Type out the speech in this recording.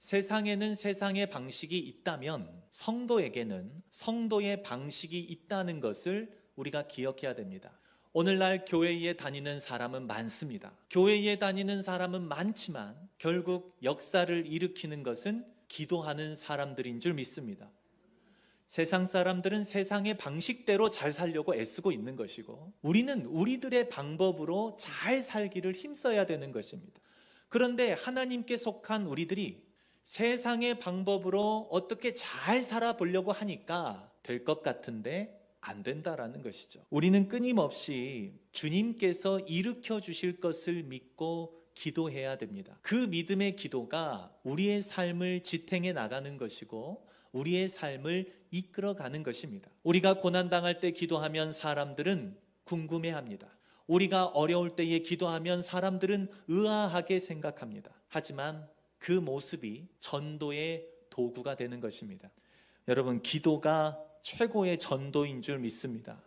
세상에는 세상의 방식이 있다면 성도에게는 성도의 방식이 있다는 것을 우리가 기억해야 됩니다. 오늘날 교회에 다니는 사람은 많습니다. 교회에 다니는 사람은 많지만 결국 역사를 일으키는 것은 기도하는 사람들인 줄 믿습니다. 세상 사람들은 세상의 방식대로 잘 살려고 애쓰고 있는 것이고 우리는 우리들의 방법으로 잘 살기를 힘써야 되는 것입니다. 그런데 하나님께 속한 우리들이 세상의 방법으로 어떻게 잘 살아보려고 하니까 될 것 같은데 안 된다라는 것이죠. 우리는 끊임없이 주님께서 일으켜 주실 것을 믿고 기도해야 됩니다. 그 믿음의 기도가 우리의 삶을 지탱해 나가는 것이고 우리의 삶을 이끌어 가는 것입니다. 우리가 고난 당할 때 기도하면 사람들은 궁금해 합니다. 우리가 어려울 때에 기도하면 사람들은 의아하게 생각합니다. 하지만 그 모습이 전도의 도구가 되는 것입니다. 여러분, 기도가 최고의 전도인 줄 믿습니다.